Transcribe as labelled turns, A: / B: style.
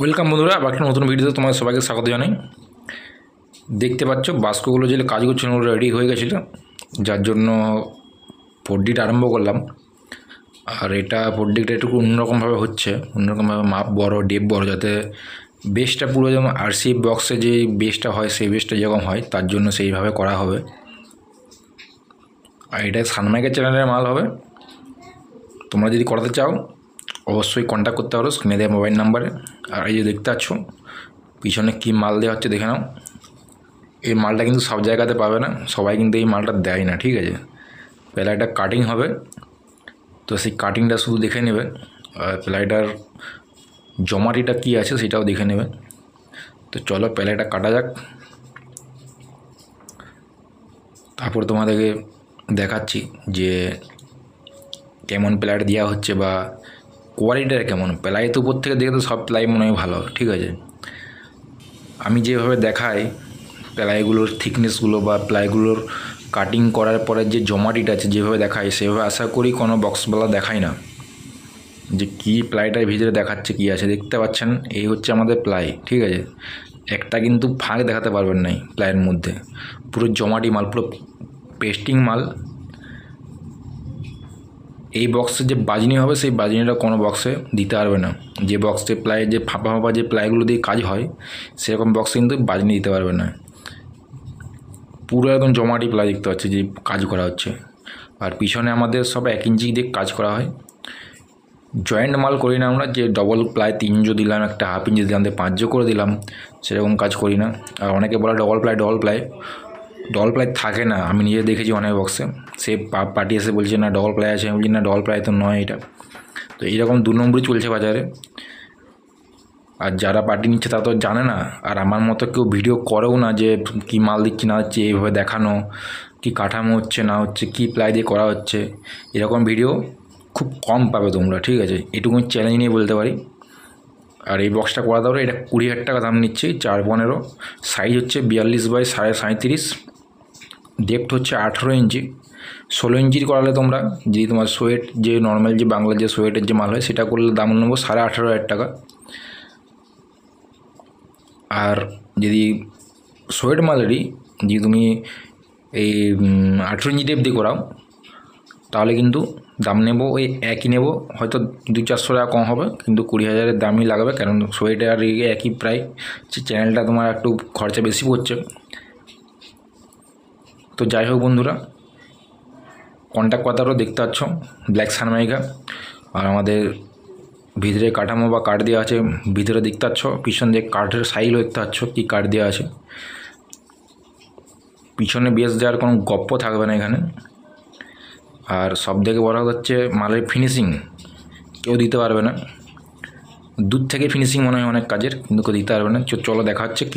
A: Welcome বন্ধুরা, আবার একটা নতুন ভিডিওতে তোমাদের সবাইকে স্বাগত জানাই। দেখতে পাচ্ছ, বাস্কগুলো যে কাজ করছিল ওগুলো রেডি হয়ে গেছিল। যার জন্য ফোরডিটা আরম্ভ করলাম। আর এটা ফোরডিটা একটু অন্যরকমভাবে হচ্ছে, অন্যরকমভাবে মাপ বড় ডেপ বড়, যাতে বেসটা পুরো যেমন আরসি বক্সে যে বেসটা হয়, সেই বেসটা যেরকম হয়, তার জন্য সেইভাবে করা হবে। আর এটা সানমাইকের চ্যানেলের মাল হবে। তোমরা যদি করাতে চাও, অবশ্যই কন্ট্যাক্ট করতে পারো স্ক্রিনে দেওয়া মোবাইল নাম্বারে আর এই যে দেখতে পাচ্ছ, পিছনে কী মাল দেওয়া হচ্ছে দেখে নাও। এই মালটা কিন্তু সব জায়গাতে পাবে না, সবাই কিন্তু এই মালটা দেয় না, ঠিক আছে? প্লাইটা কাটিং হবে, তো সেই কাটিংটা শুধু দেখে নেবে। আর প্লাইটার জমাটিটা কী আছে সেটাও দেখে নেবে। তো চলো প্লাইটা কাটা যাক। তারপর তোমাদেরকে দেখাচ্ছি যে কেমন প্লাইট দেওয়া হচ্ছে বা কোয়ালিটিটা কেমন? প্লাই তো উপর থেকে দেখে তো সব প্লাই মনে হয় ভালো, ঠিক আছে? আমি যেভাবে দেখাই প্লাইগুলোর থিকনেসগুলো বা প্লাইগুলোর কাটিং করার পরে যে জমাটিটা আছে, যেভাবে দেখাই, সেভাবে আশা করি কোনো বক্সওয়ালা দেখায় না। যে কী প্লাইটার ভিতরে দেখাচ্ছে, কী আছে, দেখতে পাচ্ছেন? এই হচ্ছে আমাদের প্লাই ঠিক আছে? একটা কিন্তু ফাঁক দেখাতে পারবেন নাই প্লাইয়ের মধ্যে। পুরো জমাটি মাল, পুরো পেস্টিং মাল এই বক্সে যে বাজনি হবে, সেই বাজনিটা কোনো বক্সে দিতে পারবে না। যে বক্সে প্লাই, যে ফাঁপা ফাঁপা যে প্লাইগুলো দিয়ে কাজ হয়, সেরকম বক্সে কিন্তু বাজনি দিতে পারবে না। পুরো একদম জমাটি প্লাই দেখতে পাচ্ছি যে কাজ করা হচ্ছে। আর পিছনে আমাদের সব এক ইঞ্চি দিয়ে কাজ করা হয়। জয়েন্ট মাল করি না আমরা, যে ডবল প্লাই তিন ইঞ্চো দিলাম, একটা হাফ ইঞ্চি দিলাম পাঁচজো করে দিলাম, সেরকম কাজ করি না। আর অনেকে বলে double ply double ply double ply থাকে না। আমি নিজে দেখেছি অনেক বক্সে সে পার্টি এসে বলছে, না ডবল প্লাই আছে। আমি বলছি, না ডবল প্লাই তো নয় এটা। তো এইরকম দু নম্বরই চলছে বাজারে। আর যারা পার্টি নিচ্ছে তারা তো জানে না। আর আমার মতো কেউ ভিডিও করেও না যে কি মাল দিচ্ছি, না হচ্ছে এইভাবে দেখানো, কি কাঠামো হচ্ছে, না হচ্ছে, কি প্লাই দিয়ে করা হচ্ছে। এরকম ভিডিও খুব কম পাবে তোমরা, ঠিক আছে? এটুকু চ্যালেঞ্জ নিয়ে বলতে পারি। আর এই বক্সটা করা দাও এটা কুড়ি হাজার টাকা দাম নিচ্ছে, চার পনেরো। সাইজ হচ্ছে বিয়াল্লিশ বাই সাড়ে সাঁত্রিশ ডেপ্থ হচ্ছে আঠেরো ইঞ্চি। ষোলো ইঞ্চির করালে তোমরা যদি তোমার সোয়েট, যে নর্মাল যে বাংলার যে সোয়েটের যে মাল হয়, সেটা করলে দাম নেব সাড়ে আঠেরো হাজার টাকা। আর যদি সোয়েট মালেরই, যদি তুমি এই আঠেরো ইঞ্চি ডেপ দিয়ে করাও, তাহলে কিন্তু দাম নেব, ওই একই নেব। হয়তো দু চারশো টাকা কম হবে, কিন্তু কুড়ি হাজারের দামই লাগবে। কারণ সোয়েটার একই প্রায় চ্যানেলটা তোমার একটু খরচা বেশি পড়ছে। তো যাই হোক বন্ধুরা কন্ট্যাক্ট কথাটাও দেখতে পাচ্ছ ব্ল্যাক সানমাইকা। আর আমাদের ভিতরে কাঠামো বা কাঠ দেওয়া আছে, ভিতরে দেখতে পাচ্ছ, পিছন দিয়ে কাঠের সাইজও দেখতে পাচ্ছ কী কাঠ দেওয়া আছে। পিছনে বেশ দেওয়ার কোনো গপ্প থাকবে না এখানে। আর সব থেকে বড় হচ্ছে, মালের ফিনিশিং কেউ দিতে পারবে না। দূর থেকে ফিনিশিং মনে হয় অনেক কাজের, কিন্তু কেউ দিতে পারবে না। চলো দেখা হচ্ছে কি